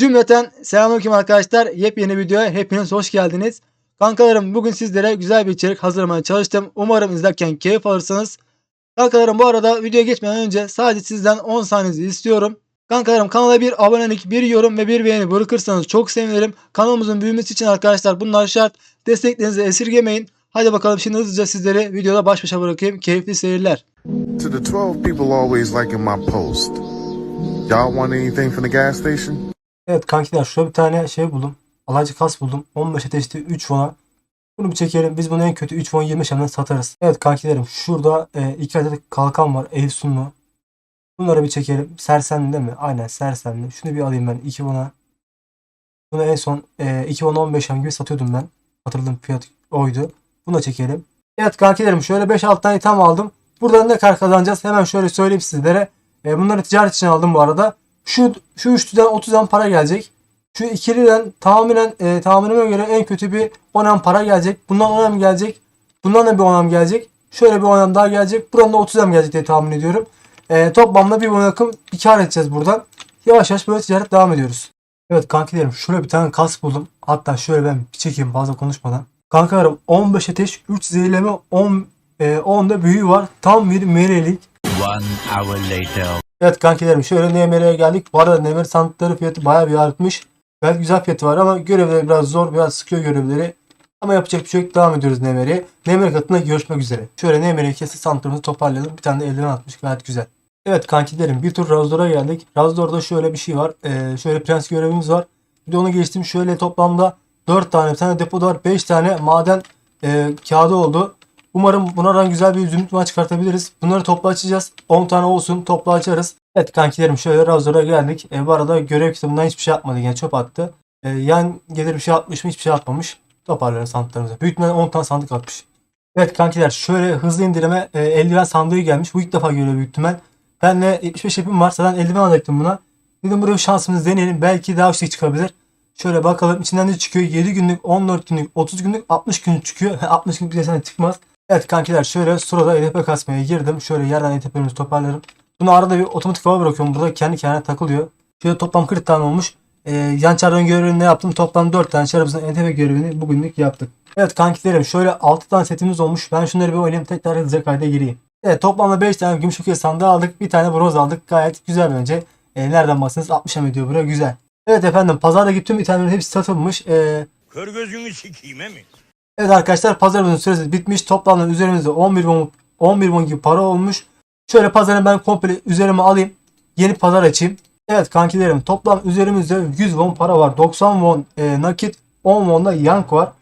Cümleten selamünaleyküm arkadaşlar. Yepyeni videoya hepiniz hoş geldiniz. Kankalarım bugün sizlere güzel bir içerik hazırlamaya çalıştım. Umarım izlerken keyif alırsınız. Kankalarım bu arada videoya geçmeden önce sadece sizden 10 saniyenizi istiyorum. Kankalarım kanala bir abonelik, bir yorum ve bir beğeni bırakırsanız çok sevinirim. Kanalımızın büyümesi için arkadaşlar bunlar şart. Desteklerinizi esirgemeyin. Hadi bakalım şimdi hızlıca sizleri videoda baş başa bırakayım. Keyifli seyirler. To the 12 people always liking my post, y'all want anything from the gas station? Evet kankiler şurada bir tane şey buldum. Alaycı kas buldum. 15 ateşli 3 won'a. Bunu bir çekelim. Biz bunu en kötü 3 won 20 şemden satarız. Evet kankilerim şurada 2 adet kalkan var. Evsunlu. Bunları bir çekelim. Sersemli değil mi? Aynen sersemli. Şunu bir alayım ben 2 won'a. Bunu en son e, 2 won 15 şem gibi satıyordum ben. Hatırladığım fiyat oydu. Bunu da çekelim. Evet kankilerim şöyle 5-6 tane item aldım. Buradan ne kadar kazanacağız? Hemen şöyle söyleyeyim sizlere. E, bunları ticaret için aldım bu arada. Şu şu üçlüden 30'dan para gelecek. Şu ikiliden tahminen e, tahminime göre en kötü bir 10'am para gelecek. Bundan 10'am gelecek. Bundan da bir 10'am gelecek. Şöyle bir 10'am daha gelecek. Buradan da 30'am gelecek diye tahmin ediyorum. E, toplamda bir 10 yakın bir kar edeceğiz buradan. Yavaş yavaş böyle ticaret devam ediyoruz. Evet kankilerim şöyle bir tane kas buldum. Hatta şöyle ben bir çekeyim fazla konuşmadan. Kankalarım 15 ateş 3 zehirleme 10 e, 10 da büyü var. Tam bir melelik. One hour later. Evet kankilerim şöyle NMR'ye geldik. Bu arada NMR sandıkları fiyatı bayağı bir artmış. Gayet güzel fiyatı var ama görevleri biraz zor. Biraz sıkıyor görevleri. Ama yapacak bir şey yok. Devam ediyoruz NMR'ye. NMR katında görüşmek üzere. Şöyle NMR'ye kesit sandıklarımızı toparlayalım. Bir tane de eldiven atmış. Gayet güzel. Evet kankilerim bir tur Razdor'a geldik. Razdor'da şöyle bir şey var. Ee, şöyle prens görevimiz var. Bir de onu geçtim. Şöyle toplamda 4 tane bir tane depo var. 5 tane maden e, kağıdı oldu. Umarım bunlardan güzel bir zümrüt maç çıkartabiliriz. Bunları toplu açacağız. 10 tane olsun toplu açarız. Evet kankilerim şöyle Razor'a geldik. E, bu arada görev kitabından hiçbir şey atmadı. Yani çöp attı. E, yan gelir bir şey atmış mı hiçbir şey atmamış. Toparlarız sandıklarımızı. İhtimalle 10 tane sandık atmış. Evet kankiler şöyle hızlı indirime e, eldiven sandığı gelmiş. Bu ilk defa görüyor büyük ihtimal. Ben de 75 yapım var. Zaten eldiven alacaktım buna. Dedim buraya şansımızı deneyelim. Belki daha şey çıkabilir. Şöyle bakalım içinden ne çıkıyor? 7 günlük, 14 günlük, 30 günlük, 60 günlük çıkıyor. 60 günlük bir desene çıkmaz. Evet kankiler şöyle sırada EDP kasmaya girdim. Şöyle yerden EDP'imizi toparlarım. Bunu arada bir otomatik hava bırakıyorum. Burada kendi kendine takılıyor. Şöyle toplam 40 tane olmuş. Ee, yan çarpın görevini ne yaptım? Toplam 4 tane çarpımızın EDP görevini bugünlük yaptık. Evet kankilerim şöyle 6 tane setimiz olmuş. Ben şunları bir oynayayım. Tekrar hızlıca kayda gireyim. Evet toplamda 5 tane gümüş okey sandığı aldık. Bir tane bronz aldık. Gayet güzel bence. Ee, nereden baksanız 60 ediyor buraya. Güzel. Evet efendim pazardaki tüm itemlerin hepsi satılmış. Ee, Kör gözünü sikeyim mi? Evet arkadaşlar pazarımızın süresi bitmiş. Toplamda üzerimizde 11 won, 11 won gibi para olmuş. Şöyle pazarı ben komple üzerime alayım. Yeni pazar açayım. Evet kankilerim toplam üzerimizde 100 won para var. 90 won e, nakit 10 won da yank var.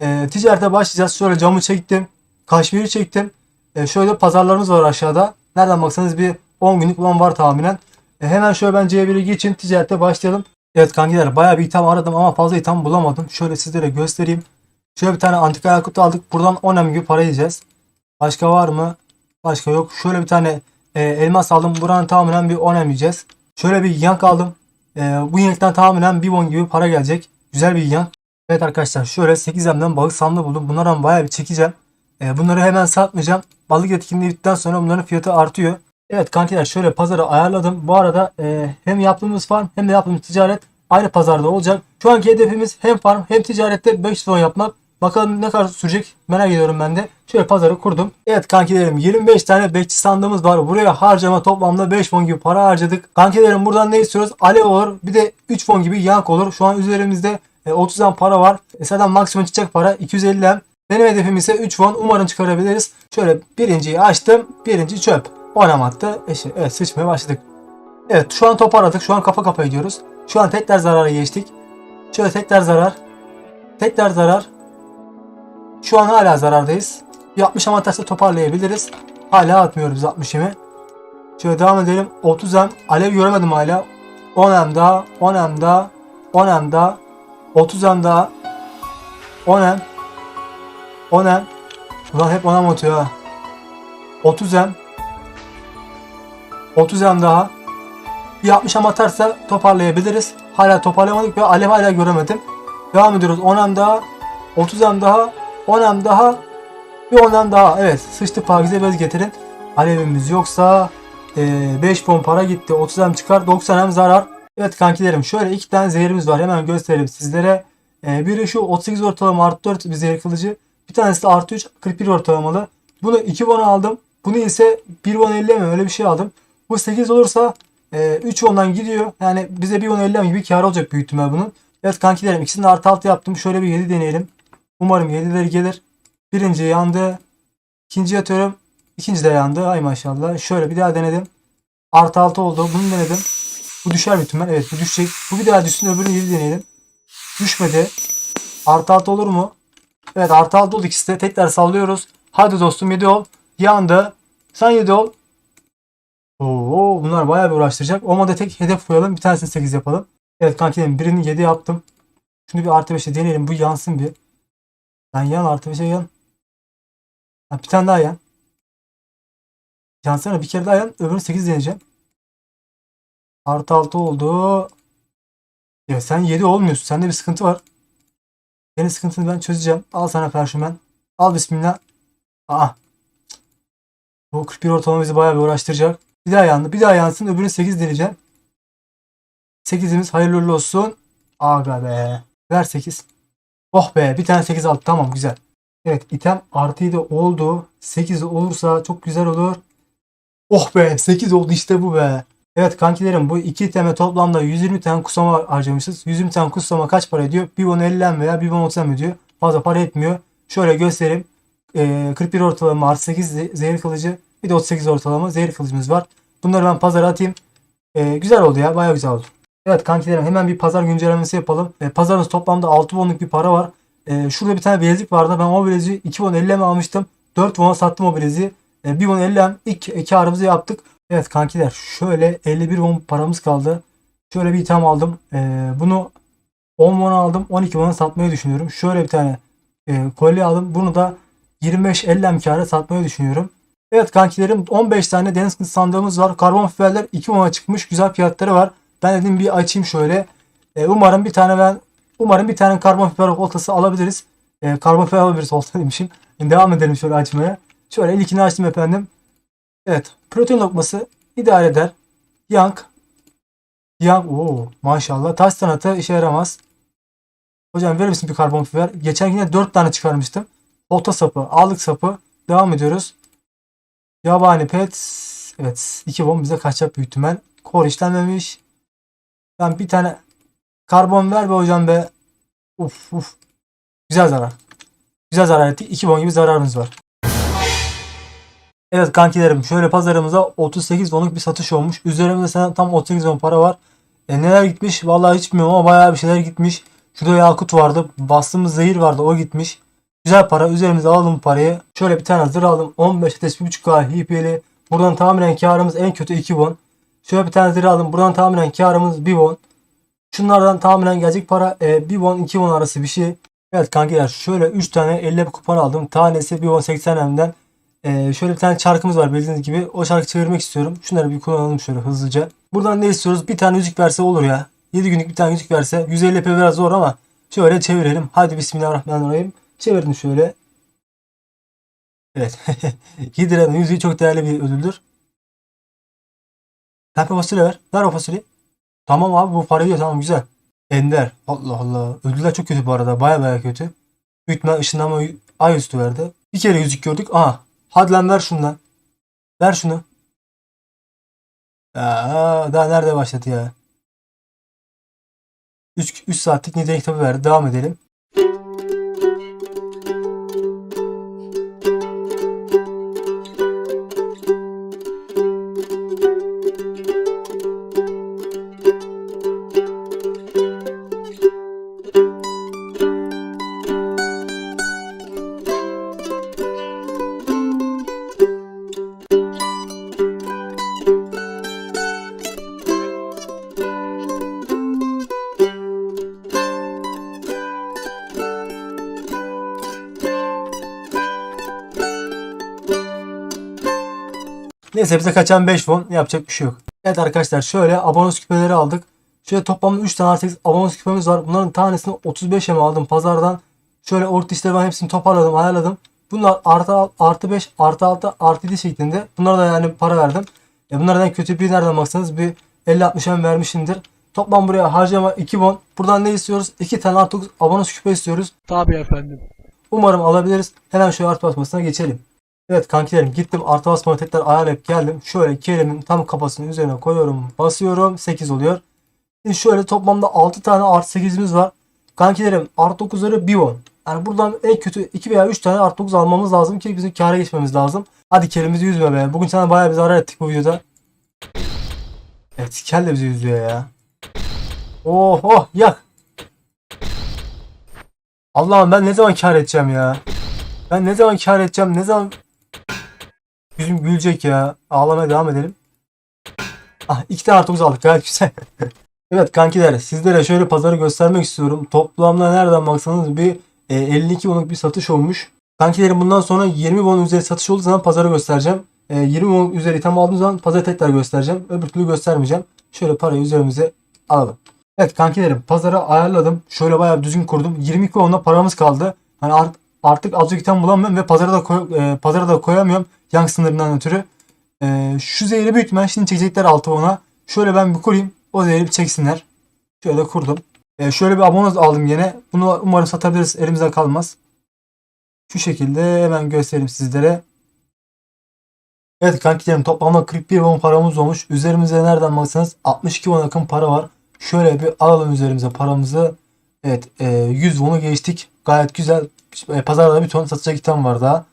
E, ticarete başlayacağız. Şöyle camı çektim. Kaşmiri çektim. E, şöyle pazarlarımız var aşağıda. Nereden baksanız bir 10 günlük falan var tahminen. E, hemen şöyle ben C1'e geçin ticarete başlayalım. Evet kankiler bayağı bir itham aradım ama fazla itham bulamadım. Şöyle sizlere göstereyim. Şöyle bir tane antika yakıt aldık. Buradan 10 gibi para yiyeceğiz. Başka var mı? Başka yok. Şöyle bir tane e, elmas aldım. Buranın tahminen bir 10 yiyeceğiz. Şöyle bir yank aldım. E, bu yanktan tahminen 1 won gibi para gelecek. Güzel bir yank. Evet arkadaşlar şöyle 8 emden balık sandığı buldum. Bunlardan bayağı bir çekeceğim. E, bunları hemen satmayacağım. Balık etkinliği bittikten sonra bunların fiyatı artıyor. Evet kankiler şöyle pazarı ayarladım. Bu arada e, hem yaptığımız farm hem de yaptığımız ticaret aynı pazarda olacak. Şu anki hedefimiz hem farm hem ticarette 5 ton yapmak. Bakalım ne kadar sürecek merak ediyorum ben de. Şöyle pazarı kurdum. Evet kankilerim 25 tane bekçi sandığımız var. Buraya harcama toplamda 5 fon gibi para harcadık. Kankilerim buradan ne istiyoruz? Alev olur. Bir de 3 fon gibi yank olur. Şu an üzerimizde e, 30 am para var. E, zaten maksimum çıkacak para 250 am. Benim hedefim ise 3 fon. Umarım çıkarabiliriz. Şöyle birinciyi açtım. Birinci çöp. Oynam attı. Eşi. Evet sıçmaya başladık. Evet şu an toparladık. Şu an kafa kafa gidiyoruz. Şu an tekrar zarara geçtik. Şöyle tekrar zarar. Tekrar zarar. Şu an hala zarardayız. Bir 60 avantajla toparlayabiliriz. Hala atmıyoruz 60'ımı. Şöyle devam edelim. 30 em. Alev göremedim hala. 10 em daha. 10 em daha. 10 em daha. 30 em daha. 10 em. 10 em. Ulan hep 10 em atıyor ha. 30 em. 30 em daha. Bir 60 em atarsa toparlayabiliriz. Hala toparlayamadık ve alev hala göremedim. Devam ediyoruz. 10 em daha. 30 em daha. 10 em daha. Bir 10 em daha. Evet. Sıçtı pakize bez getirin. Alevimiz yoksa 5 fon para gitti. 30 em çıkar. 90 em zarar. Evet kankilerim şöyle iki tane zehirimiz var. Hemen göstereyim sizlere. Ee, biri şu 38 ortalama artı 4 bir zehir kılıcı. Bir tanesi de artı 3 41 ortalamalı. Bunu 2 bon aldım. Bunu ise 1 bon 50 mi öyle bir şey aldım. Bu 8 olursa e, 3 ondan gidiyor. Yani bize 1 bon 50 gibi kar olacak büyük ihtimal bunun. Evet kankilerim ikisini de artı 6 yaptım. Şöyle bir 7 deneyelim. Umarım 7'leri gelir. Birinci yandı. İkinci atıyorum. İkinci de yandı. Ay maşallah. Şöyle bir daha denedim. Artı 6 oldu. Bunu denedim. Bu düşer büyük ihtimal. Evet bu düşecek. Bu bir daha düşsün öbürünü 7 deneyelim. Düşmedi. Artı 6 olur mu? Evet artı 6 oldu ikisi de. Tekrar sallıyoruz. Hadi dostum 7 ol. Yandı. Sen 7 ol. Oo, bunlar bayağı bir uğraştıracak. Olmadı tek hedef koyalım. Bir tanesini 8 yapalım. Evet kankilerim birini 7 yaptım. Şunu bir artı 5'e deneyelim. Bu yansın bir. Sen yan artı 5'e yan. Ha, bir tane daha yan. Yansana bir kere daha yan. Öbürünü 8 deneyeceğim. Artı 6 oldu. Ya sen 7 olmuyorsun. Sende bir sıkıntı var. Senin sıkıntını ben çözeceğim. Al sana perşümen. Al bismillah. Aa. Bu 41 ortalama bizi bayağı bir uğraştıracak. Bir daha yandı. Bir daha yansın. Öbürünü 8 deneyeceğim. 8'imiz hayırlı olsun. Aga be. Ver 8. Oh be. Bir tane 8 aldı. Tamam güzel. Evet item artı 7 oldu. 8 olursa çok güzel olur. Oh be 8 oldu işte bu be. Evet kankilerim bu iki iteme toplamda 120 tane kusama harcamışız. 120 tane kusama kaç para ediyor? Bir bon 50 veya bir bon 30 ediyor. Fazla para etmiyor. Şöyle göstereyim. Ee, 41 ortalama artı 8 ze- zehir kılıcı. Bir de 38 ortalama zehir kılıcımız var. Bunları ben pazara atayım. Ee, güzel oldu ya. Bayağı güzel oldu. Evet kankilerim hemen bir pazar güncellemesi yapalım. Ee, pazarımız toplamda 6 bonluk bir para var. Ee, şurada bir tane bilezik vardı. Ben o bileziği 2 bon 50 almıştım. 4 bona sattım o bileziği. Ee, 1 bon 50 ilk karımızı yaptık. Evet kankiler şöyle 51 bon paramız kaldı. Şöyle bir itham aldım. Ee, bunu 10 bon aldım. 12 bona satmayı düşünüyorum. Şöyle bir tane e, kolye aldım. Bunu da 25-50 kâra satmayı düşünüyorum. Evet kankilerim 15 tane deniz kızı sandığımız var. Karbon fiberler 2 bona çıkmış. Güzel fiyatları var. Ben dedim bir açayım şöyle. Ee, umarım bir tane ben umarım bir tane karbon fiber oltası alabiliriz. Ee, karbon fiber alabiliriz olta demişim. Devam edelim şöyle açmaya. Şöyle ilkini açtım efendim. Evet. Protein lokması idare eder. Yank. Yank. Oo, maşallah. Taş sanatı işe yaramaz. Hocam verir misin bir karbon fiber? Geçen yine 4 tane çıkarmıştım. Olta sapı, ağlık sapı. Devam ediyoruz. Yabani pet. Evet. 2 bomb bize kaçacak büyük ihtimal. Kor işlenmemiş. Ben bir tane karbon ver be hocam be. Uf uf. Güzel zarar. Güzel zarar ettik. 2 bon gibi zararımız var. Evet kankilerim şöyle pazarımıza 38 bonluk bir satış olmuş. Üzerimizde tam 38 bon para var. E, neler gitmiş vallahi hiç bilmiyorum ama bayağı bir şeyler gitmiş. Şurada yakut vardı. Bastığımız zehir vardı o gitmiş. Güzel para üzerimize alalım parayı. Şöyle bir tane zırh aldım. 15 ateş 1.5K HP'li. Buradan tahminen karımız en kötü 2 bon. Şöyle bir tane zırh aldım. Buradan tahminen karımız 1 bon. Şunlardan tahminen gelecek para e, 1 bon 2 bon arası bir şey. Evet kankiler şöyle 3 tane 50 kupon aldım. Tanesi 1 bon 80 M'den. Ee, şöyle bir tane çarkımız var bildiğiniz gibi. O çarkı çevirmek istiyorum. Şunları bir kullanalım şöyle hızlıca. Buradan ne istiyoruz? Bir tane yüzük verse olur ya. 7 günlük bir tane yüzük verse. 150 ep biraz zor ama şöyle çevirelim. Hadi bismillahirrahmanirrahim. Çevirdim şöyle. Evet. 7 liranın yüzüğü çok değerli bir ödüldür. Pembe fasulye ver. O fasulyeyi. Tamam abi bu parayı diyor. Tamam güzel. Ender. Allah Allah. Ödüller çok kötü bu arada. Baya baya kötü. Büyütme ışınlama ay üstü verdi. Bir kere yüzük gördük. Aha. Hadi lan ver şundan. Ver şunu. Aa, daha nerede başladı ya? 3, 3 saatlik nitelik kitabı verdi. Devam edelim. Neyse bize kaçan 5 won yapacak bir şey yok. Evet arkadaşlar şöyle abonos küpeleri aldık. Şöyle toplamda 3 tane artı abonos küpemiz var. Bunların tanesini 35'e mi aldım pazardan. Şöyle orta işleri ben hepsini toparladım ayarladım. Bunlar artı, artı 5 artı 6 artı 7 şeklinde. Bunlara da yani para verdim. E bunlardan kötü bir nereden baksanız bir 50-60 em vermişimdir. Toplam buraya harcama 2 won. Buradan ne istiyoruz? 2 tane artı 9 abone küpe istiyoruz. Tabii efendim. Umarım alabiliriz. Hemen şöyle artı basmasına geçelim. Evet kankilerim gittim artı basmayı tekrar ayarlayıp geldim. Şöyle kelimin tam kafasının üzerine koyuyorum. Basıyorum 8 oluyor. Şimdi şöyle toplamda 6 tane artı 8'imiz var. Kankilerim artı 9'ları 1 won. Yani buradan en kötü 2 veya 3 tane artı 9 almamız lazım ki bizim kâra geçmemiz lazım. Hadi kelimizi yüzme be. Bugün sana bayağı bir zarar ettik bu videoda. Evet kel de bizi yüzüyor ya. Oh oh yak. Allah'ım ben ne zaman kar edeceğim ya? Ben ne zaman kar edeceğim? Ne zaman yüzüm gülecek ya? Ağlamaya devam edelim. Ah iki tane artı aldık gayet güzel. evet kankiler sizlere şöyle pazarı göstermek istiyorum. Toplamda nereden baksanız bir e, 52 wonluk bir satış olmuş. Kankilerim bundan sonra 20 won üzeri satış olduğu zaman pazarı göstereceğim. E, 20 won üzeri item aldığım zaman pazarı tekrar göstereceğim. Öbür türlü göstermeyeceğim. Şöyle parayı üzerimize alalım. Evet kankilerim pazara ayarladım. Şöyle bayağı düzgün kurdum. 22 wonla paramız kaldı. Hani art- artık azıcık item bulamıyorum ve pazara da koy- e, pazara da koyamıyorum. Yang sınırından ötürü. E, şu zehri büyük ihtimal şimdi çekecekler 6 won'a. Şöyle ben bir kurayım. O zehri bir çeksinler. Şöyle kurdum. E, şöyle bir abonoz aldım yine. Bunu umarım satabiliriz. Elimizde kalmaz. Şu şekilde hemen göstereyim sizlere. Evet kankilerim toplamda 41 won paramız olmuş. Üzerimizde nereden baksanız 62 won yakın para var. Şöyle bir alalım üzerimize paramızı. Evet e, 100 won'u geçtik. Gayet güzel. E, pazarda bir ton satacak item var daha.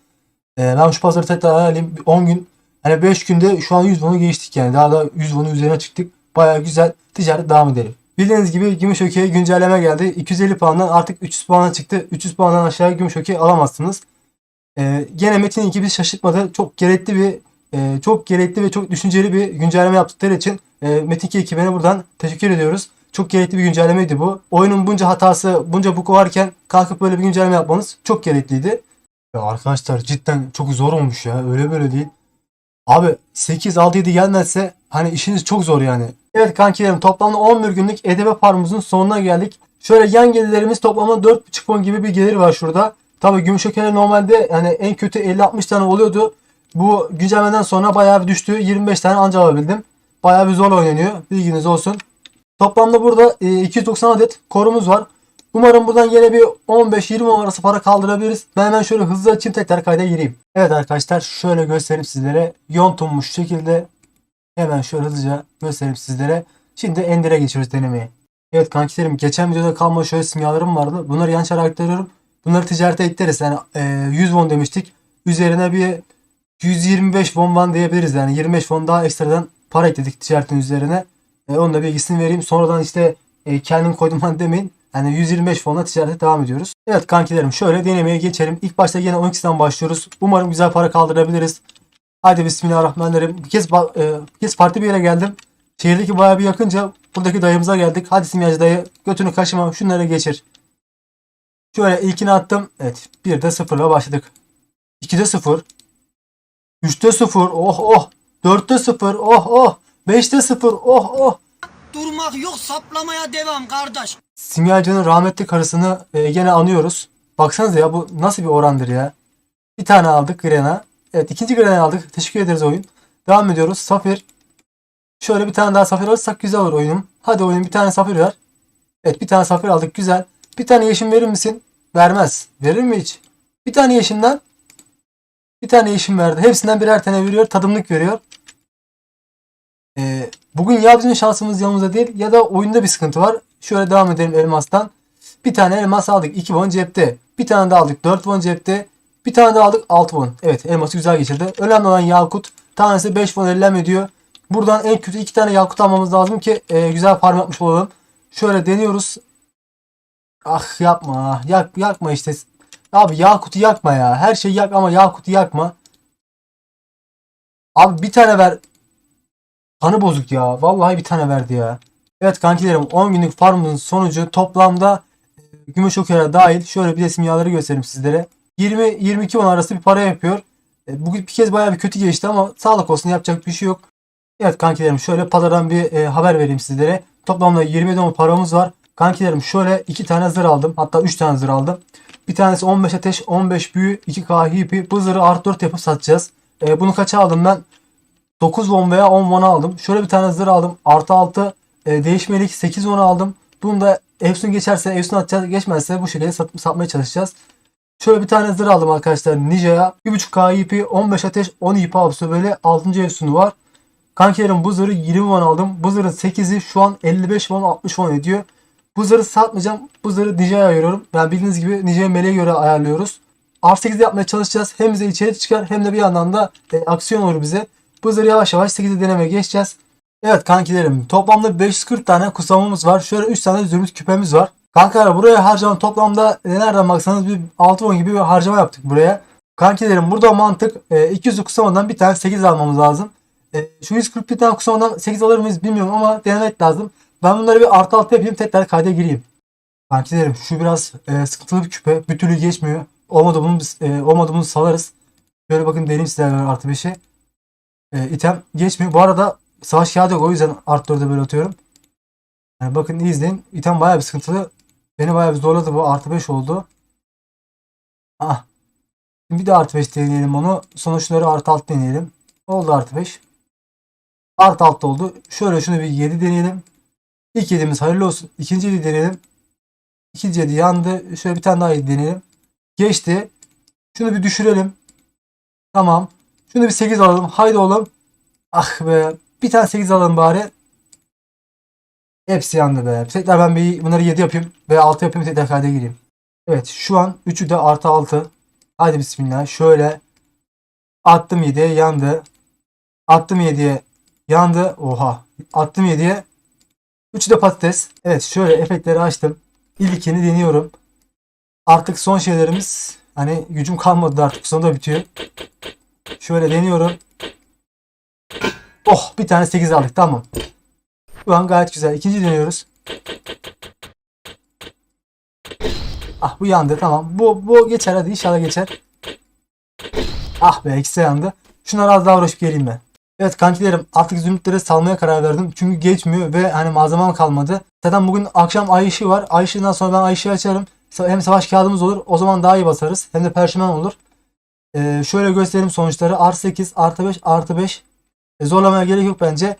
E, ben şu pazarı tekrar ayarlayayım. 10 gün hani 5 günde şu an 100 won'u geçtik yani. Daha da 100 won'un üzerine çıktık. Baya güzel. Ticaret devam edelim. Bildiğiniz gibi Gümüşöke'ye güncelleme geldi. 250 puandan artık 300 puana çıktı. 300 puandan aşağı Gümüşöke alamazsınız. E, gene Metin 2 bizi şaşırtmadı. Çok gerekli bir e, çok gerekli ve çok düşünceli bir güncelleme yaptıkları için e, Metin 2 ekibine buradan teşekkür ediyoruz. Çok gerekli bir güncellemeydi bu. Oyunun bunca hatası, bunca buku varken kalkıp böyle bir güncelleme yapmanız çok gerekliydi. Ya arkadaşlar cidden çok zor olmuş ya. Öyle böyle değil. Abi 8 6 7 gelmezse hani işiniz çok zor yani. Evet kankilerim toplamda 11 günlük EDB farmımızın sonuna geldik. Şöyle yan gelirlerimiz toplamda 4.5 won gibi bir gelir var şurada. Tabi Gümüşhake'de normalde yani en kötü 50-60 tane oluyordu. Bu güncellemeden sonra bayağı bir düştü. 25 tane anca alabildim. Bayağı bir zor oynanıyor. Bilginiz olsun. Toplamda burada e, 290 adet korumuz var. Umarım buradan yine bir 15-20 arası para kaldırabiliriz. Ben hemen şöyle hızlı açayım tekrar kayda gireyim. Evet arkadaşlar şöyle göstereyim sizlere. Yontunmuş şekilde hemen şöyle hızlıca göstereyim sizlere. Şimdi Ender'e geçiyoruz denemeye. Evet kankilerim geçen videoda kalma şöyle simyalarım vardı. Bunları yan çara aktarıyorum. Bunları ticarete ekleriz. Yani e, 100 won demiştik. Üzerine bir 125 won van diyebiliriz. Yani 25 won daha ekstradan para ekledik ticaretin üzerine. E, onun da bilgisini vereyim. Sonradan işte e, kendim koydum hani demeyin. Yani 125 fonla ticarete devam ediyoruz. Evet kankilerim şöyle denemeye geçelim. İlk başta yine 12'den başlıyoruz. Umarım güzel para kaldırabiliriz. Hadi bismillahirrahmanirrahim. Bir kez, e, bir kez farklı bir yere geldim. Şehirdeki bayağı bir yakınca buradaki dayımıza geldik. Hadi simyacı dayı götünü kaşıma şunları geçir. Şöyle ilkini attım. Evet 1'de 0'la başladık. 2'de 0. 3'te 0. Oh oh. 4'te 0. Oh oh. 5'te 0. Oh oh. Durmak yok saplamaya devam kardeş. Simyacının rahmetli karısını e, gene anıyoruz. Baksanıza ya bu nasıl bir orandır ya. Bir tane aldık Grena. Evet ikinci Grena'yı aldık. Teşekkür ederiz oyun. Devam ediyoruz. Safir. Şöyle bir tane daha safir alırsak güzel olur oyunum. Hadi oyun bir tane safir ver. Evet bir tane safir aldık güzel. Bir tane yeşim verir misin? Vermez. Verir mi hiç? Bir tane yeşimden. Bir tane yeşim verdi. Hepsinden birer tane veriyor. Tadımlık veriyor. Ee, bugün ya bizim şansımız yanımızda değil ya da oyunda bir sıkıntı var. Şöyle devam edelim elmastan. Bir tane elmas aldık. 2 won cepte. Bir tane daha aldık. 4 won cepte. Bir tane daha aldık. 6 won. Evet elması güzel geçirdi. Önemli olan yakut. Tanesi 5 won ellem ediyor. Buradan en kötü 2 tane yakut almamız lazım ki e, güzel farm yapmış olalım. Şöyle deniyoruz. Ah yapma. Yak, yakma işte. Abi yakutu yakma ya. Her şeyi yak ama yakutu yakma. Abi bir tane ver. Kanı bozuk ya. Vallahi bir tane verdi ya. Evet kankilerim 10 günlük farmımızın sonucu toplamda e, gümüş okera dahil şöyle bir de simyaları göstereyim sizlere. 20-22 won arası bir para yapıyor. E, Bugün bir kez bayağı bir kötü geçti ama sağlık olsun yapacak bir şey yok. Evet kankilerim şöyle pazardan bir e, haber vereyim sizlere. Toplamda 20 won paramız var. Kankilerim şöyle 2 tane zırh aldım. Hatta 3 tane zırh aldım. Bir tanesi 15 ateş, 15 büyü, 2k hipi. Bu zırhı artı 4 yapıp satacağız. E, bunu kaça aldım ben? 9 won veya 10 won aldım. Şöyle bir tane zırh aldım. Artı 6 e, değişmelik 8 10 aldım. Bunu da Efsun geçerse Efsun atacağız. Geçmezse bu şekilde sat, satmaya çalışacağız. Şöyle bir tane zırh aldım arkadaşlar Ninja'ya. 1.5K IP, 15 ateş, 10 IP abisi böyle 6. Efsun'u var. Kankilerim bu zırhı 20 won aldım. Bu zırhın 8'i şu an 55 won 60 won ediyor. Bu zırhı satmayacağım. Bu zırhı Ninja'ya ayırıyorum. Yani bildiğiniz gibi Ninja'ya meleğe göre ayarlıyoruz. R8'de yapmaya çalışacağız. Hem bize içerik çıkar hem de bir yandan da e, aksiyon olur bize. Bu yavaş yavaş 8'de denemeye geçeceğiz. Evet kankilerim toplamda 540 tane kusamımız var. Şöyle 3 tane zümrüt küpemiz var. Kankalar buraya harcanan toplamda e, nereden baksanız bir 6 won gibi bir harcama yaptık buraya. Kankilerim burada mantık e, 200 kusamadan bir tane 8 almamız lazım. E, şu 140 bir tane kusamadan 8 alır mıyız bilmiyorum ama denemek lazım. Ben bunları bir artı altı yapayım tekrar kayda gireyim. Kankilerim şu biraz e, sıkıntılı bir küpe. Bir türlü geçmiyor. Olmadı bunu, e, olmadı bunu salarız. Şöyle bakın deneyim size artı 5'i. E, item geçmiyor. Bu arada savaş kağıdı yok. O yüzden artı 4'e böyle atıyorum. Yani bakın iyi izleyin. İtem bayağı bir sıkıntılı. Beni bayağı bir zorladı bu. Artı 5 oldu. Ah. Bir de artı 5 deneyelim onu. Sonra şunları artı 6 deneyelim. Oldu artı 5. Artı 6 oldu. Şöyle şunu bir 7 deneyelim. İlk 7'miz hayırlı olsun. İkinci 7 deneyelim. İkinci 7 yandı. Şöyle bir tane daha 7 deneyelim. Geçti. Şunu bir düşürelim. Tamam. Şunu bir 8 alalım. Haydi oğlum. Ah be. Bir tane 8 alalım bari. Hepsi yandı be. Tekrar ben bir bunları 7 yapayım. Ve 6 yapayım tekrar kayda gireyim. Evet şu an 3'ü de artı 6. Haydi bismillah. Şöyle. Attım 7'ye yandı. Attım 7'ye yandı. Oha. Attım 7'ye. 3'ü de patates. Evet şöyle efektleri açtım. İlkini deniyorum. Artık son şeylerimiz hani gücüm kalmadı artık sonunda bitiyor. Şöyle deniyorum. Oh bir tane 8 aldık tamam. Şu an gayet güzel. İkinci deniyoruz. Ah bu yandı tamam. Bu, bu geçer hadi inşallah geçer. Ah be ikisi yandı. Şunları az daha uğraşıp geleyim ben. Evet kankilerim artık zümrütleri salmaya karar verdim. Çünkü geçmiyor ve hani malzemem kalmadı. Zaten bugün akşam ay ışığı var. Ay ışığından sonra ben ay ışığı açarım. Hem savaş kağıdımız olur. O zaman daha iyi basarız. Hem de perşemen olur. Ee, şöyle göstereyim sonuçları. Artı 8, artı 5, artı 5. E, zorlamaya gerek yok bence.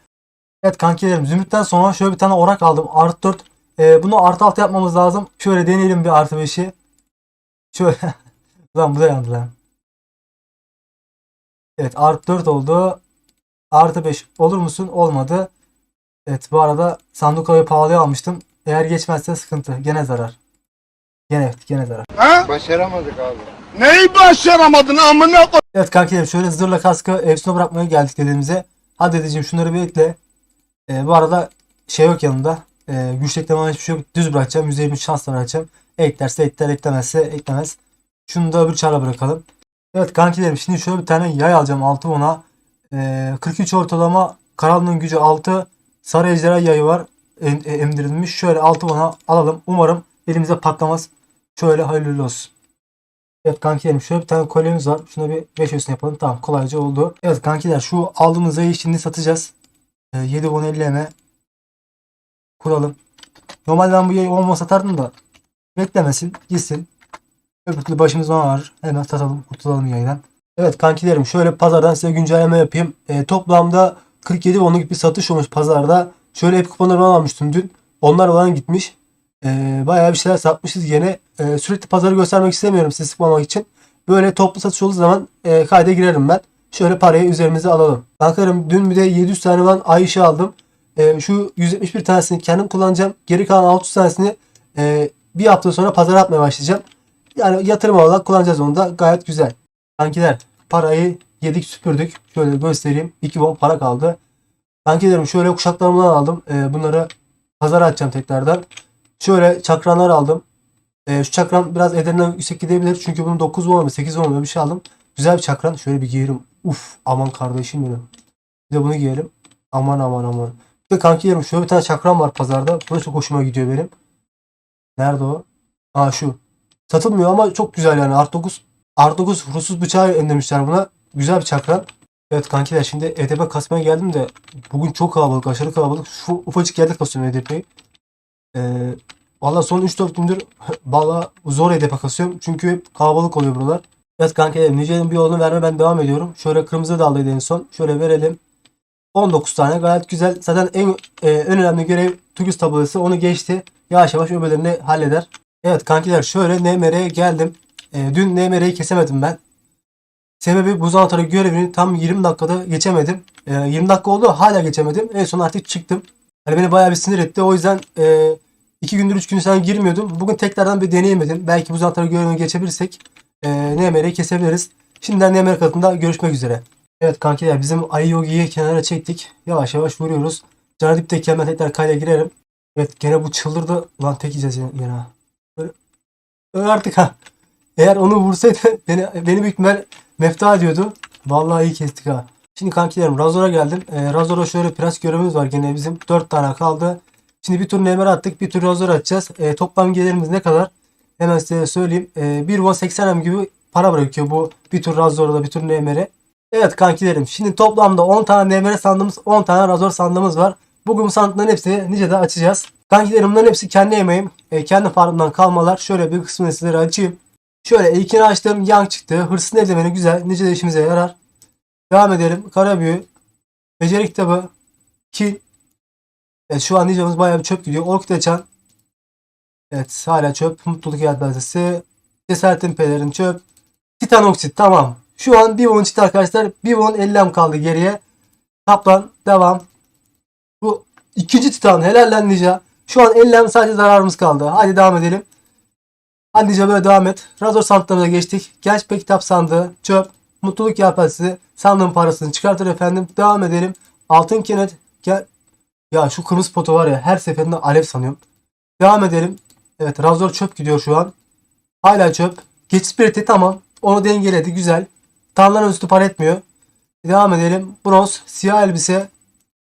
Evet kankilerim zümrütten sonra şöyle bir tane orak aldım. Artı 4. Ee, bunu artı 6 yapmamız lazım. Şöyle deneyelim bir artı 5'i. Şöyle. lan bu da yandı lan. Evet artı 4 oldu. Artı 5 olur musun? Olmadı. Evet bu arada sandukaları pahalıya almıştım. Eğer geçmezse sıkıntı. Gene zarar. Gene evet gene zarar. Başaramadık abi. Neyi başaramadın amına koy? Evet kankilerim şöyle zırhla kaskı Efsun'a bırakmaya geldik dediğimize. Hadi dedeciğim şunları bir ekle. Ee, bu arada şey yok yanında. Ee, güç ekleme hiçbir şey yok. Düz bırakacağım. %20 şansla bırakacağım. Eklerse ekler eklemezse eklemez. Şunu da öbür çara bırakalım. Evet kankilerim şimdi şöyle bir tane yay alacağım 6 ona. Ee, 43 ortalama karanlığın gücü 6. Sarı ejderha yayı var. em- e, emdirilmiş. Şöyle 6 ona alalım. Umarım elimize patlamaz. Şöyle hayırlı olsun. Evet kankilerim şöyle bir tane kolyemiz var. Şuna bir 5 üstüne yapalım. Tamam kolayca oldu. Evet kankiler şu aldığımız yayı şimdi satacağız. Ee, 7 10 50 eme kuralım. Normalde ben bu yayı 10 satardım da beklemesin gitsin. Öbür türlü başımız ona var. Hemen satalım kurtulalım yayından. Evet kankilerim şöyle pazardan size güncelleme yapayım. Ee, toplamda 47 onluk bir satış olmuş pazarda. Şöyle hep kuponları almıştım dün. Onlar olan gitmiş. Ee, bayağı bir şeyler satmışız yine. Ee, sürekli pazarı göstermek istemiyorum sizi sıkmamak için. Böyle toplu satış olduğu zaman e, kayda girerim ben. Şöyle parayı üzerimize alalım. Kankarım dün bir de 700 tane ben ay işi aldım. Ee, şu 171 tanesini kendim kullanacağım. Geri kalan 600 tanesini e, bir hafta sonra pazara atmaya başlayacağım. Yani yatırım olarak kullanacağız onu da gayet güzel. Kankiler parayı yedik süpürdük. Şöyle göstereyim. 2 bon para kaldı. Kankilerim şöyle kuşaklarımdan aldım. Ee, bunları pazara atacağım tekrardan. Şöyle çakranlar aldım. Ee, şu çakran biraz ederinden yüksek gidebilir. Çünkü bunun 9 won mu 8 won mu bir şey aldım. Güzel bir çakran. Şöyle bir giyerim. Uf aman kardeşim benim. Bir de bunu giyelim. Aman aman aman. Bir de kankilerim şöyle bir tane çakram var pazarda. Bu da çok hoşuma gidiyor benim. Nerede o? Aa şu. Satılmıyor ama çok güzel yani. Art 9 Art 9 ruhsuz bıçağı endemişler buna. Güzel bir çakran. Evet kankiler şimdi EDP kasmaya geldim de bugün çok kalabalık aşırı kalabalık. Şu ufacık yerde kasıyorum EDP'yi. Ee, Valla son 3-4 gündür valla zor EDP kasıyorum. Çünkü hep kalabalık oluyor buralar. Evet kankiler Nice'nin bir yolunu verme ben devam ediyorum. Şöyle kırmızı daldıydı en son. Şöyle verelim. 19 tane gayet güzel. Zaten en, e, en önemli görev turist tablosu. Onu geçti. Yavaş yavaş öbürlerini halleder. Evet kankiler şöyle NMR'ye geldim. E, dün NMR'yi kesemedim ben. Sebebi buz anahtarı görevini tam 20 dakikada geçemedim. E, 20 dakika oldu hala geçemedim. En son artık çıktım. Hani beni bayağı bir sinir etti. O yüzden e, 2 gündür 3 gündür sen girmiyordum. Bugün tekrardan bir deneyemedim. Belki buz anahtarı görevini geçebilirsek e, NMR'yi kesebiliriz. Şimdiden NMR katında görüşmek üzere. Evet kankiler bizim Ayı Yogi'yi kenara çektik. Yavaş yavaş vuruyoruz. Canı dipteki hemen tekrar kayda girerim. Evet gene bu çıldırdı. Lan tek yiyeceğiz gene. Böyle, öyle artık ha. Eğer onu vursaydı beni, beni büyük ihtimal mefta ediyordu. Vallahi iyi kestik ha. Şimdi kankilerim Razor'a geldim. Ee, Razor'a şöyle prens görevimiz var gene bizim. 4 tane kaldı. Şimdi bir tur Nemer attık. Bir tur Razor atacağız. Ee, toplam gelirimiz ne kadar? Hemen size söyleyeyim. Ee, 1 won 80 M gibi para bırakıyor bu bir tur Razor'da bir tur Nemer'e. Evet kankilerim şimdi toplamda 10 tane NMR sandığımız 10 tane Razor sandığımız var. Bugün bu sandıkların hepsini Nice'de açacağız. Kankilerim bunların hepsi kendi emeğim. E, kendi farmdan kalmalar. Şöyle bir kısmını sizlere açayım. Şöyle ilkini açtım. Yang çıktı. Hırsız evlemeni güzel. Nice'de işimize yarar. Devam edelim. Kara büyü. Beceri kitabı. Kil. Evet şu an Nice'miz bayağı bir çöp gidiyor. Orkut açan. Evet hala çöp. Mutluluk yelpazesi. Cesaretin pelerin çöp. Titan oksit tamam. Şu an bir won çıktı arkadaşlar. Bir won 50 kaldı geriye. Kaplan devam. Bu ikinci titan helal lan Ninja. Şu an 50 sadece zararımız kaldı. Hadi devam edelim. Hadi Ninja böyle devam et. Razor sandıklarına geçtik. Genç bir kitap sandığı. Çöp. Mutluluk yapası. Sandığın parasını çıkartır efendim. Devam edelim. Altın kenet. Ya şu kırmızı potu var ya her seferinde alev sanıyorum. Devam edelim. Evet Razor çöp gidiyor şu an. Hala çöp. Geçiş bireti tamam. Onu dengeledi güzel. Tanrıların üstü par etmiyor. Devam edelim. Bronz, siyah elbise,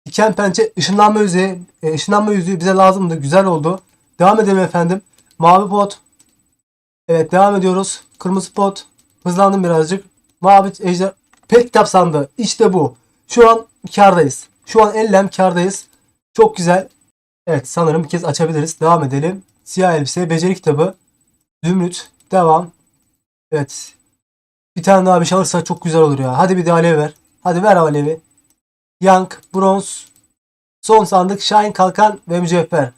diken pençe, ışınlanma yüzüğü. E, ışınlanma yüzüğü bize lazımdı. Güzel oldu. Devam edelim efendim. Mavi pot. Evet devam ediyoruz. Kırmızı pot. Hızlandım birazcık. Mavi ejder. Pek kitap sandı. İşte bu. Şu an kardayız. Şu an ellem kardayız. Çok güzel. Evet sanırım bir kez açabiliriz. Devam edelim. Siyah elbise, beceri kitabı, zümrüt, devam. Evet. Bir tane daha bir şey alırsa çok güzel olur ya. Hadi bir de alev ver. Hadi ver alevi. Yank, bronz, son sandık, şahin kalkan ve mücevher.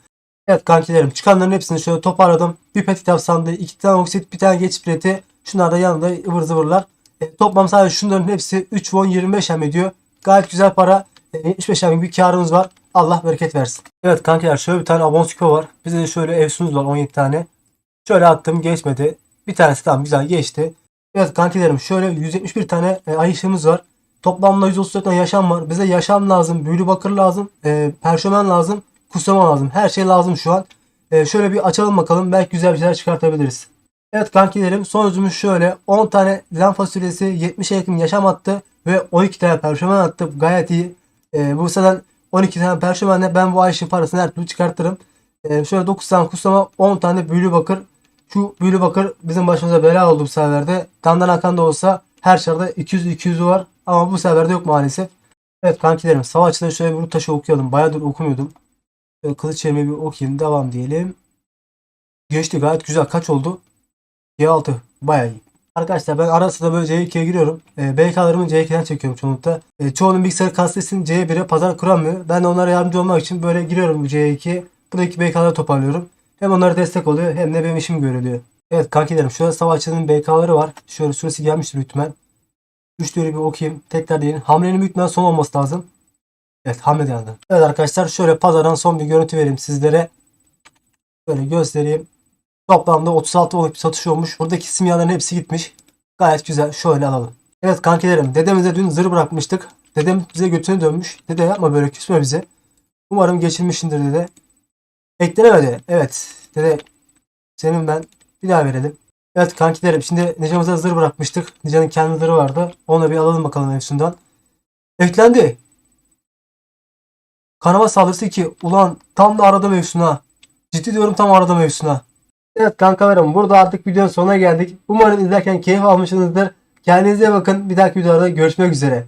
Evet kankilerim çıkanların hepsini şöyle toparladım. Bir pet kitap sandığı, iki tane oksit, bir tane geç bileti. Şunlar da yanında ıvır zıvırlar. E, toplam sadece şunların hepsi 3 won 25 hem ediyor. Gayet güzel para. E, 75 hem bir karımız var. Allah bereket versin. Evet kankiler şöyle bir tane abon küpe var. Bize de şöyle evsunuz var 17 tane. Şöyle attım geçmedi. Bir tanesi tamam güzel geçti. Evet kankilerim şöyle 171 tane e, ay ışığımız var. Toplamda 134 tane yaşam var. Bize yaşam lazım, büyülü bakır lazım, e, perşömen lazım, kutsama lazım. Her şey lazım şu an. E, şöyle bir açalım bakalım. Belki güzel bir şeyler çıkartabiliriz. Evet kankilerim sonucumuz şöyle. 10 tane lan fasulyesi 70'e yakın yaşam attı ve 12 tane perşömen attı. Gayet iyi. E, bu zaten 12 tane perşömenle ben bu ay ışığı parasını her türlü çıkartırım. E, şöyle 9 tane kutsama 10 tane büyülü bakır. Şu büyülü bakır bizim başımıza bela oldu bu seferde. Kandan akan da olsa her şarda 200-200'ü var. Ama bu seferde yok maalesef. Evet kankilerim savaşçıda şöyle bir ruh taşı okuyalım. Bayağıdır okumuyordum. Şöyle kılıç çevirmeyi bir okuyayım. Devam diyelim. Geçti gayet güzel. Kaç oldu? C6. Bayağı iyi. Arkadaşlar ben ara sıra böyle C2'ye giriyorum. E, BK'larımı C2'den çekiyorum çoğunlukla. E, çoğunun bilgisayarı kastesinin C1'e pazar kuramıyor. Ben de onlara yardımcı olmak için böyle giriyorum bu C2'ye. Buradaki BK'ları toparlıyorum. Hem onlara destek oluyor hem de benim işim görülüyor. Evet kankilerim şurada savaşçının BK'ları var. Şöyle süresi gelmiştir büyük ihtimal. Üçleri bir okuyayım. Tekrar diyelim. Hamlenin büyük ihtimal son olması lazım. Evet hamle geldi. Evet arkadaşlar şöyle pazardan son bir görüntü vereyim sizlere. Şöyle göstereyim. Toplamda 36 olup bir satış olmuş. Buradaki simyaların hepsi gitmiş. Gayet güzel. Şöyle alalım. Evet kankilerim. Dedemize dün zırh bırakmıştık. Dedem bize götünü dönmüş. Dede yapma böyle küsme bize. Umarım geçirmişsindir dede. Eklenemedi. Evet. Dede senin ben bir daha verelim. Evet kankilerim şimdi Necamıza zırh bırakmıştık. Neca'nın kendi zırhı vardı. Onu bir alalım bakalım Efsun'dan. Eklendi. Kanama saldırısı 2. Ulan tam da aradım Efsun'a. Ciddi diyorum tam aradım Efsun'a. Evet kankalarım burada artık videonun sonuna geldik. Umarım izlerken keyif almışsınızdır. Kendinize bakın. Bir dahaki videoda görüşmek üzere.